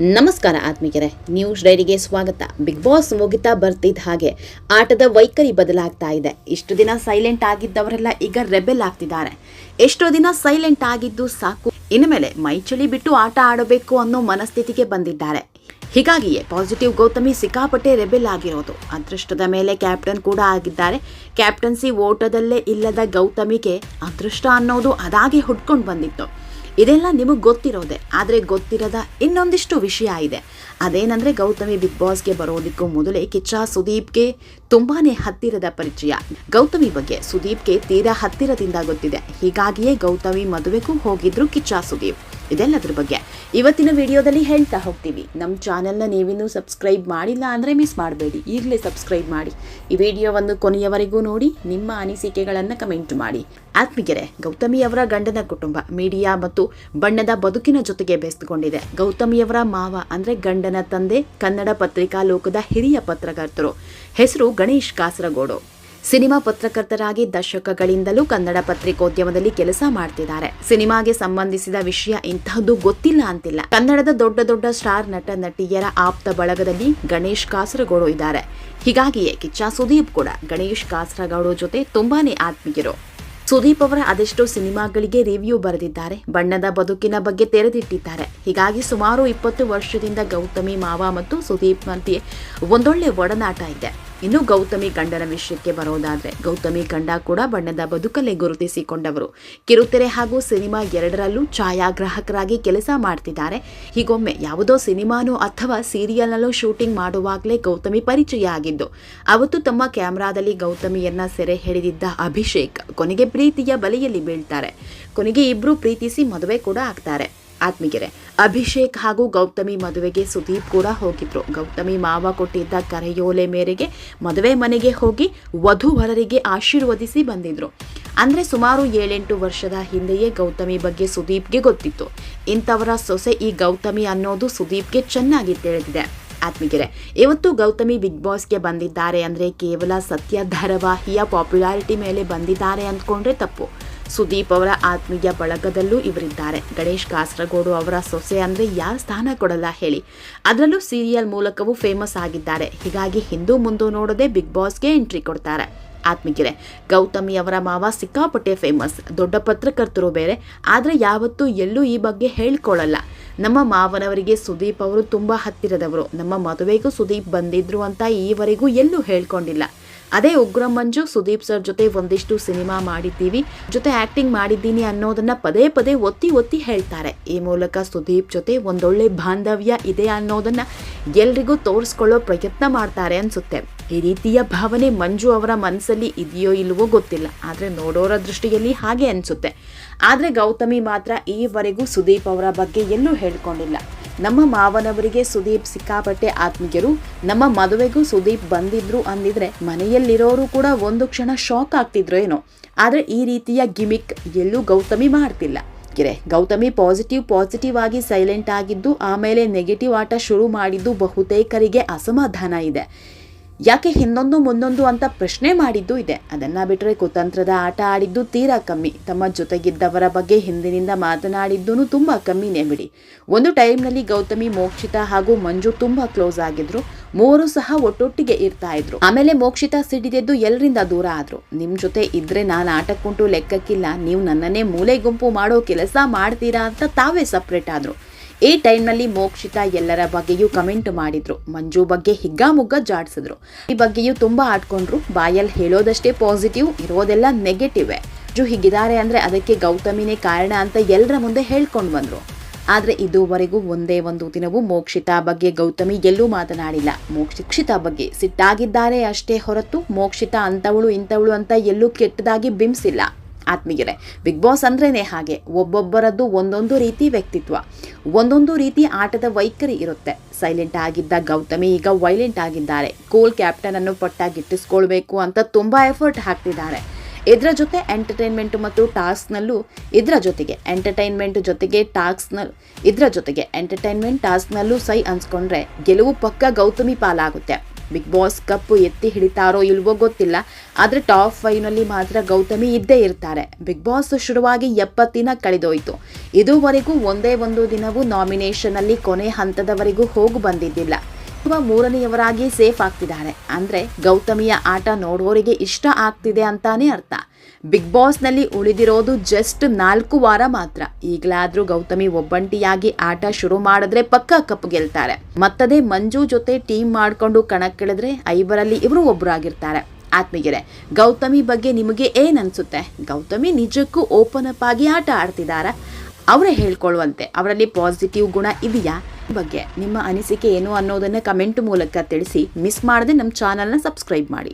ನಮಸ್ಕಾರ ಆತ್ಮೀಯರೇ ನ್ಯೂಸ್ ಡೈರಿಗೆ ಸ್ವಾಗತ. ಬಿಗ್ ಬಾಸ್ ಮುಗಿತಾ ಬರ್ತಿದ್ದ ಹಾಗೆ ಆಟದ ವೈಖರಿ ಬದಲಾಗ್ತಾ ಇದೆ. ಇಷ್ಟು ದಿನ ಸೈಲೆಂಟ್ ಆಗಿದ್ದವರೆಲ್ಲ ಈಗ ರೆಬೆಲ್ ಆಗ್ತಿದ್ದಾರೆ. ಎಷ್ಟೋ ದಿನ ಸೈಲೆಂಟ್ ಆಗಿದ್ದು ಸಾಕು. ಇನ್ನು ಮೇಲೆ ಮೈಚಳಿ ಬಿಟ್ಟು ಆಟ ಆಡಬೇಕು ಅನ್ನೋ ಮನಸ್ಥಿತಿಗೆ ಬಂದಿದ್ದಾರೆ. ಹೀಗಾಗಿಯೇ ಪಾಸಿಟಿವ್ ಗೌತಮಿ ಸಿಕ್ಕಾಪಟ್ಟೆ ರೆಬೆಲ್ ಆಗಿರೋದು. ಅದೃಷ್ಟದ ಮೇಲೆ ಕ್ಯಾಪ್ಟನ್ ಕೂಡ ಆಗಿದ್ದಾರೆ. ಕ್ಯಾಪ್ಟನ್ಸಿ ಓಟದಲ್ಲೇ ಇಲ್ಲದ ಗೌತಮಿಗೆ ಅದೃಷ್ಟ ಅನ್ನೋದು ಅದಾಗೆ ಹುಡ್ಕೊಂಡು ಬಂದಿತ್ತು. ಇದೆಲ್ಲ ನಿಮಗೆ ಗೊತ್ತಿರೋದೆ, ಆದರೆ ಗೊತ್ತಿರದ ಇನ್ನೊಂದಿಷ್ಟು ವಿಷಯ ಇದೆ. ಅದೇನಂದರೆ ಗೌತಮಿ ಬಿಗ್ ಬಾಸ್ಗೆ ಬರೋದಕ್ಕೂ ಮೊದಲೇ ಕಿಚ್ಚ ಸುದೀಪ್ಗೆ ತುಂಬಾ ಹತ್ತಿರದ ಪರಿಚಯ. ಗೌತಮಿ ಬಗ್ಗೆ ಸುದೀಪ್ಗೆ ತೀರಾ ಹತ್ತಿರದಿಂದ ಗೊತ್ತಿದೆ. ಹೀಗಾಗಿಯೇ ಗೌತಮಿ ಮದುವೆಗೂ ಹೋಗಿದ್ರು ಕಿಚ್ಚ ಸುದೀಪ್. ಇದೆಲ್ಲದ್ರ ಬಗ್ಗೆ. ಇವತ್ತಿನ ವಿಡಿಯೋದಲ್ಲಿ ಹೇಳ್ತಾ ಹೋಗ್ತೀವಿ, ನಮ್ಮ ಚಾನೆಲ್ನ ನೀವಿನ್ನೂ ಸಬ್ಸ್ಕ್ರೈಬ್ ಮಾಡಿಲ್ಲ ಅಂದರೆ ಮಿಸ್ ಮಾಡಬೇಡಿ, ಈಗಲೇ ಸಬ್ಸ್ಕ್ರೈಬ್ ಮಾಡಿ. ಈ ವಿಡಿಯೋವನ್ನು ಕೊನೆಯವರೆಗೂ ನೋಡಿ, ನಿಮ್ಮ ಅನಿಸಿಕೆಗಳನ್ನು ಕಮೆಂಟ್ ಮಾಡಿ. ಆತ್ಮಿಗೆರೆ ಗೌತಮಿಯವರ ಗಂಡನ ಕುಟುಂಬ, ಮೀಡಿಯಾ ಮತ್ತು ಬಣ್ಣದ ಬದುಕಿನ ಜೊತೆಗೆ ಬೆಸ್ತುಗೊಂಡಿದೆ ಗೌತಮಿಯವರ ಮಾವ ಅಂದರೆ ಗಂಡನ ತಂದೆ, ಕನ್ನಡ ಪತ್ರಿಕಾ ಲೋಕದ ಹಿರಿಯ ಪತ್ರಕರ್ತರು. ಹೆಸರು ಗಣೇಶ್ ಕಾಸರಗೋಡು. ಸಿನಿಮಾ ಪತ್ರಕರ್ತರಾಗಿ ದಶಕಗಳಿಂದಲೂ ಕನ್ನಡ ಪತ್ರಿಕೋದ್ಯಮದಲ್ಲಿ ಕೆಲಸ ಮಾಡ್ತಿದ್ದಾರೆ. ಸಿನಿಮಾಗೆ ಸಂಬಂಧಿಸಿದ ವಿಷಯ ಇಂತಹದ್ದು ಗೊತ್ತಿಲ್ಲ ಅಂತಿಲ್ಲ. ಕನ್ನಡದ ದೊಡ್ಡ ದೊಡ್ಡ ಸ್ಟಾರ್ ನಟ ನಟಿಯರ ಆಪ್ತ ಬಳಗದಲ್ಲಿ ಗಣೇಶ್ ಕಾಸರಗೋಡು ಇದ್ದಾರೆ. ಹೀಗಾಗಿಯೇ ಕಿಚ್ಚ ಸುದೀಪ್ ಕೂಡ ಗಣೇಶ್ ಕಾಸರಗೋಡು ಜೊತೆ ತುಂಬಾನೇ ಆತ್ಮೀಯರು. ಸುದೀಪ್ ಅವರ ಅದೆಷ್ಟೋ ಸಿನಿಮಾಗಳಿಗೆ ರಿವ್ಯೂ ಬರೆದಿದ್ದಾರೆ. ಬಣ್ಣದ ಬದುಕಿನ ಬಗ್ಗೆ ತೆರೆದಿಟ್ಟಿದ್ದಾರೆ. ಹೀಗಾಗಿ ಸುಮಾರು ಇಪ್ಪತ್ತು ವರ್ಷದಿಂದ ಗೌತಮಿ ಮಾವ ಮತ್ತು ಸುದೀಪ್ ಮಧ್ಯೆ ಒಂದೊಳ್ಳೆ ಒಡನಾಟ ಇದೆ. ಇನ್ನು ಗೌತಮಿ ಗಂಡನ ವಿಷಯಕ್ಕೆ ಬರೋದಾದ್ರೆ ಗೌತಮಿ ಗಂಡ ಕೂಡ ಬಣ್ಣದ ಬದುಕಲ್ಲೇ ಗುರುತಿಸಿಕೊಂಡವರು. ಕಿರುತೆರೆ ಹಾಗೂ ಸಿನಿಮಾ ಎರಡರಲ್ಲೂ ಛಾಯಾಗ್ರಾಹಕರಾಗಿ ಕೆಲಸ ಮಾಡ್ತಿದ್ದಾರೆ. ಹೀಗೊಮ್ಮೆ ಯಾವುದೋ ಸಿನಿಮಾನೋ ಅಥವಾ ಸೀರಿಯಲ್ನಲ್ಲೂ ಶೂಟಿಂಗ್ ಮಾಡುವಾಗಲೇ ಗೌತಮಿ ಪರಿಚಯ ಆಗಿದ್ದು, ಅವತ್ತು ತಮ್ಮ ಕ್ಯಾಮ್ರಾದಲ್ಲಿ ಗೌತಮಿಯನ್ನ ಸೆರೆ ಹಿಡಿದಿದ್ದ ಅಭಿಷೇಕ್ ಕೊನೆಗೆ ಪ್ರೀತಿಯ ಬಲೆಯಲ್ಲಿ ಬೀಳ್ತಾರೆ. ಕೊನೆಗೆ ಇಬ್ರು ಪ್ರೀತಿಸಿ ಮದುವೆ ಕೂಡ ಆಗ್ತಾರೆ. ಆತ್ಮೀಗೆರೆ ಅಭಿಷೇಕ್ ಹಾಗೂ ಗೌತಮಿ ಮದುವೆಗೆ ಸುದೀಪ್ ಕೂಡ ಹೋಗಿದ್ರು. ಗೌತಮಿ ಮಾವ ಕೊಟ್ಟಿದ್ದ ಕರೆಯೋಲೆ ಮೇರೆಗೆ ಮದುವೆ ಮನೆಗೆ ಹೋಗಿ ವಧುವರರಿಗೆ ಆಶೀರ್ವದಿಸಿ ಬಂದಿದ್ರು. ಅಂದ್ರೆ ಸುಮಾರು ಏಳೆಂಟು ವರ್ಷದ ಹಿಂದೆಯೇ ಗೌತಮಿ ಬಗ್ಗೆ ಸುದೀಪ್ಗೆ ಗೊತ್ತಿತ್ತು. ಇಂಥವರ ಸೊಸೆ ಈ ಗೌತಮಿ ಅನ್ನೋದು ಸುದೀಪ್ಗೆ ಚೆನ್ನಾಗಿ ತಿಳಿದಿದೆ. ಆತ್ಮಗೆರೆ ಇವತ್ತು ಗೌತಮಿ ಬಿಗ್ ಬಾಸ್ಗೆ ಬಂದಿದ್ದಾರೆ ಅಂದ್ರೆ ಕೇವಲ ಸತ್ಯ ಧಾರಾವಾಹಿಯ ಪಾಪ್ಯುಲಾರಿಟಿ ಮೇಲೆ ಬಂದಿದ್ದಾರೆ ಅಂದ್ಕೊಂಡ್ರೆ ತಪ್ಪು. ಸುದೀಪ್ ಅವರ ಆತ್ಮೀಯ ಬಳಗದಲ್ಲೂ ಇವರಿದ್ದಾರೆ. ಗಣೇಶ್ ಕಾಸರಗೋಡು ಅವರ ಸೊಸೆ ಅಂದರೆ ಯಾರು ಸ್ಥಾನ ಕೊಡಲ್ಲ ಹೇಳಿ. ಅದರಲ್ಲೂ ಸೀರಿಯಲ್ ಮೂಲಕವೂ ಫೇಮಸ್ ಆಗಿದ್ದಾರೆ. ಹೀಗಾಗಿ ಹಿಂದೂ ಮುಂದೂ ನೋಡದೆ ಬಿಗ್ ಬಾಸ್ಗೆ ಎಂಟ್ರಿ ಕೊಡ್ತಾರೆ. ಆತ್ಮೀಗೆರೆ ಗೌತಮಿ ಅವರ ಮಾವ ಸಿಕ್ಕಾಪಟ್ಟೆ ಫೇಮಸ್ ದೊಡ್ಡ ಪತ್ರಕರ್ತರು ಬೇರೆ. ಆದರೆ ಯಾವತ್ತೂ ಎಲ್ಲೂ ಈ ಬಗ್ಗೆ ಹೇಳ್ಕೊಳ್ಳಲ್ಲ ನಮ್ಮ ಮಾವನವರಿಗೆ ಸುದೀಪ್ ಅವರು ತುಂಬ ಹತ್ತಿರದವರು. ನಮ್ಮ ಮದುವೆಗೂ ಸುದೀಪ್ ಬಂದಿದ್ರು ಅಂತ ಈವರೆಗೂ ಎಲ್ಲೂ ಹೇಳ್ಕೊಂಡಿಲ್ಲ. ಅದೇ ಉಗ್ರ ಮಂಜು ಸುದೀಪ್ ಸರ್ ಜೊತೆ ಒಂದಿಷ್ಟು ಸಿನಿಮಾ ಮಾಡಿದ್ದೀವಿ. ಜೊತೆ ಆಕ್ಟಿಂಗ್ ಮಾಡಿದ್ದೀನಿ ಅನ್ನೋದನ್ನ ಪದೇ ಪದೇ ಒತ್ತಿ ಒತ್ತಿ ಹೇಳ್ತಾರೆ. ಈ ಮೂಲಕ ಸುದೀಪ್ ಜೊತೆ ಒಂದೊಳ್ಳೆ ಬಾಂಧವ್ಯ ಇದೆ ಅನ್ನೋದನ್ನ ಎಲ್ರಿಗೂ ತೋರಿಸ್ಕೊಳ್ಳೋ ಪ್ರಯತ್ನ ಮಾಡ್ತಾರೆ ಅನ್ಸುತ್ತೆ. ಈ ರೀತಿಯ ಭಾವನೆ ಮಂಜು ಅವರ ಮನಸ್ಸಲ್ಲಿ ಇದೆಯೋ ಇಲ್ವೋ ಗೊತ್ತಿಲ್ಲ. ಆದರೆ ನೋಡೋರ ದೃಷ್ಟಿಯಲ್ಲಿ ಹಾಗೆ ಅನ್ಸುತ್ತೆ. ಆದರೆ ಗೌತಮಿ ಮಾತ್ರ ಈವರೆಗೂ ಸುದೀಪ್ ಅವರ ಬಗ್ಗೆ ಎಲ್ಲೂ ಹೇಳ್ಕೊಂಡಿಲ್ಲ. ನಮ್ಮ ಮಾವನವರಿಗೆ ಸುದೀಪ್ ಸಿಕ್ಕಾಪಟ್ಟೆ ಆತ್ಮೀಯರು, ನಮ್ಮ ಮದುವೆಗೂ ಸುದೀಪ್ ಬಂದಿದ್ರು ಅಂದಿದ್ರೆ ಮನೆಯಲ್ಲಿರೋರು ಕೂಡ ಒಂದು ಕ್ಷಣ ಶಾಕ್ ಆಗ್ತಿದ್ರು ಏನೋ. ಆದರೆ ಈ ರೀತಿಯ ಗಿಮಿಕ್ ಎಲ್ಲೂ ಗೌತಮಿ ಮಾಡ್ತಿಲ್ಲ. ಕಿರೆ, ಗೌತಮಿ ಪಾಸಿಟಿವ್ ಪಾಸಿಟಿವ್ ಆಗಿ ಸೈಲೆಂಟ್ ಆಗಿದ್ದು, ಆಮೇಲೆ ನೆಗೆಟಿವ್ ಆಟ ಶುರು ಮಾಡಿದ್ದು ಬಹುತೇಕರಿಗೆ ಅಸಮಾಧಾನ ಇದೆ. ಯಾಕೆ ಹಿಂದೊಂದು ಮುಂದೊಂದು ಅಂತ ಪ್ರಶ್ನೆ ಮಾಡಿದ್ದು ಇದೆ. ಅದನ್ನ ಬಿಟ್ಟರೆ ಕುತಂತ್ರದ ಆಟ ಆಡಿದ್ದು ತೀರಾ ಕಮ್ಮಿ. ತಮ್ಮ ಜೊತೆಗಿದ್ದವರ ಬಗ್ಗೆ ಹಿಂದಿನಿಂದ ಮಾತನಾಡಿದ್ದೂ ತುಂಬಾ ಕಮ್ಮಿನೇ ಬಿಡಿ. ಒಂದು ಟೈಮ್ನಲ್ಲಿ ಗೌತಮಿ, ಮೋಕ್ಷಿತಾ ಹಾಗೂ ಮಂಜು ತುಂಬಾ ಕ್ಲೋಸ್ ಆಗಿದ್ರು. ಮೂರು ಸಹ ಒಟ್ಟೊಟ್ಟಿಗೆ ಇರ್ತಾ ಇದ್ರು. ಆಮೇಲೆ ಮೋಕ್ಷಿತಾ ಸಿಡಿದೆದ್ದು ಎಲ್ಲರಿಂದ ದೂರ ಆದ್ರು. ನಿಮ್ ಜೊತೆ ಇದ್ರೆ ನಾನು ಆಟಕ್ಕುಂಟು ಲೆಕ್ಕಕ್ಕಿಲ್ಲ. ನೀವು ನನ್ನನ್ನೇ ಮೂಲೆ ಗುಂಪು ಮಾಡೋ ಕೆಲಸ ಮಾಡ್ತೀರಾ ಅಂತ ತಾವೇ ಸಪ್ರೇಟ್ ಆದ್ರು. ಈ ಟೈಮ್ನಲ್ಲಿ ಮೋಕ್ಷಿತಾ ಎಲ್ಲರ ಬಗ್ಗೆಯೂ ಕಮೆಂಟ್ ಮಾಡಿದ್ರು. ಮಂಜು ಬಗ್ಗೆ ಹಿಗ್ಗಾಮುಗ್ಗ ಜಾಡಿಸಿದ್ರು. ಈ ಬಗ್ಗೆಯೂ ತುಂಬಾ ಆಡ್ಕೊಂಡ್ರು. ಬಾಯಲ್ಲಿ ಹೇಳೋದಷ್ಟೇ ಪಾಸಿಟಿವ್ ಇರೋದೆಲ್ಲ ನೆಗೆಟಿವ್ ಮಂಜು ಹೀಗಿದ್ದಾರೆ ಅಂದ್ರೆ ಅದಕ್ಕೆ ಗೌತಮಿನೇ ಕಾರಣ ಅಂತ ಎಲ್ಲರ ಮುಂದೆ ಹೇಳ್ಕೊಂಡು ಬಂದ್ರು. ಆದರೆ ಇದುವರೆಗೂ ಒಂದೇ ಒಂದು ದಿನವೂ ಮೋಕ್ಷಿತಾ ಬಗ್ಗೆ ಗೌತಮಿ ಎಲ್ಲೂ ಮಾತನಾಡಿಲ್ಲ. ಮೋಕ್ಷಿತಾ ಬಗ್ಗೆ ಸಿಟ್ಟಾಗಿದ್ದಾರೆ ಅಷ್ಟೇ ಹೊರತು ಮೋಕ್ಷಿತಾ ಅಂತವಳು ಇಂಥವಳು ಅಂತ ಎಲ್ಲೂ ಕೆಟ್ಟದಾಗಿ ಬಿಂಬಿಸಿಲ್ಲ. ಆತ್ಮೀಯರೇ ಬಿಗ್ ಬಾಸ್ ಅಂದ್ರೇ ಹಾಗೆ, ಒಬ್ಬೊಬ್ಬರದ್ದು ಒಂದೊಂದು ರೀತಿ ವ್ಯಕ್ತಿತ್ವ, ಒಂದೊಂದು ರೀತಿ ಆಟದ ವೈಖರಿ ಇರುತ್ತೆ. ಸೈಲೆಂಟ್ ಆಗಿದ್ದ ಗೌತಮಿ ಈಗ ವೈಲೆಂಟ್ ಆಗಿದ್ದಾರೆ. ಕೋಲ್ ಕ್ಯಾಪ್ಟನ್ ಅನ್ನು ಪಟ್ಟಾಗಿಟ್ಟಿಸ್ಕೊಳ್ಬೇಕು ಅಂತ ತುಂಬಾ ಎಫರ್ಟ್ ಹಾಕ್ತಿದ್ದಾರೆ. ಇದರ ಜೊತೆ ಎಂಟರ್ಟೈನ್ಮೆಂಟ್ ಮತ್ತು ಟಾಸ್ಕ್ನಲ್ಲೂ ಇದರ ಜೊತೆಗೆ ಎಂಟರ್ಟೈನ್ಮೆಂಟ್ ಜೊತೆಗೆ ಟಾಸ್ಕ್ನ ಇದರ ಜೊತೆಗೆ ಎಂಟರ್ಟೈನ್ಮೆಂಟ್ ಟಾಸ್ಕ್ನಲ್ಲೂ ಸೈ ಅನ್ಸ್ಕೊಂಡ್ರೆ ಗೆಲುವು ಪಕ್ಕ ಗೌತಮಿ ಪಾಲಾಗುತ್ತೆ. ಬಿಗ್ ಬಾಸ್ ಕಪ್ ಎತ್ತಿ ಹಿಡಿತಾರೋ ಇಲ್ವೋ ಗೊತ್ತಿಲ್ಲ, ಆದರೆ ಟಾಪ್ ಫೈವ್ನಲ್ಲಿ ಮಾತ್ರ ಗೌತಮಿ ಇದ್ದೇ ಇರ್ತಾರೆ. ಬಿಗ್ ಬಾಸ್ ಶುರುವಾಗಿ ಎಪ್ಪತ್ತಿನ ಕಳೆದೋಯ್ತು. ಇದುವರೆಗೂ ಒಂದೇ ಒಂದು ದಿನವೂ ನಾಮಿನೇಷನ್ನಲ್ಲಿ ಕೊನೆ ಹಂತದವರೆಗೂ ಹೋಗಿ ಬಂದಿದ್ದಿಲ್ಲ. ಇವ ಮೂರನೆಯವರಾಗಿ ಸೇಫ್ ಆಗ್ತಿದ್ದಾರೆ ಅಂದ್ರೆ ಗೌತಮಿಯ ಆಟ ನೋಡೋರಿಗೆ ಇಷ್ಟ ಆಗ್ತಿದೆ ಅಂತಾನೆ ಅರ್ಥ. ಬಿಗ್ ಬಾಸ್ನಲ್ಲಿ ಉಳಿದಿರೋದು ಜಸ್ಟ್ ನಾಲ್ಕು ವಾರ ಮಾತ್ರ. ಈಗಲಾದ್ರೂ ಗೌತಮಿ ಒಬ್ಬಂಟಿಯಾಗಿ ಆಟ ಶುರು ಮಾಡಿದ್ರೆ ಪಕ್ಕ ಕಪ್ ಗೆಲ್ತಾರೆ. ಮತ್ತದೇ ಮಂಜು ಜೊತೆ ಟೀಮ್ ಮಾಡಿಕೊಂಡು ಕಣಕ್ಕಿಳಿದ್ರೆ ಐವರಲ್ಲಿ ಇವರು ಒಬ್ಬರಾಗಿರ್ತಾರೆ ಆತ್ಮೀಗೆರೆ ಗೌತಮಿ ಬಗ್ಗೆ ನಿಮಗೆ ಏನ್ ಅನ್ಸುತ್ತೆ ಗೌತಮಿ ನಿಜಕ್ಕೂ ಓಪನ್ ಅಪ್ ಆಗಿ ಆಟ ಆಡ್ತಿದಾರಾ ಅವರೇ ಹೇಳ್ಕೊಳ್ಳುವಂತೆ. ಅವರಲ್ಲಿ ಪಾಸಿಟಿವ್ ಗುಣ ಇದೆಯಾ? ಬಗ್ಗೆ ನಿಮ್ಮ ಅನಿಸಿಕೆ ಏನು ಅನ್ನೋದನ್ನು ಕಮೆಂಟ್ ಮೂಲಕ ತಿಳಿಸಿ. ಮಿಸ್ ಮಾಡದೆ ನಮ್ಮ ಚಾನಲ್ನ ಸಬ್ಸ್ಕ್ರೈಬ್ ಮಾಡಿ.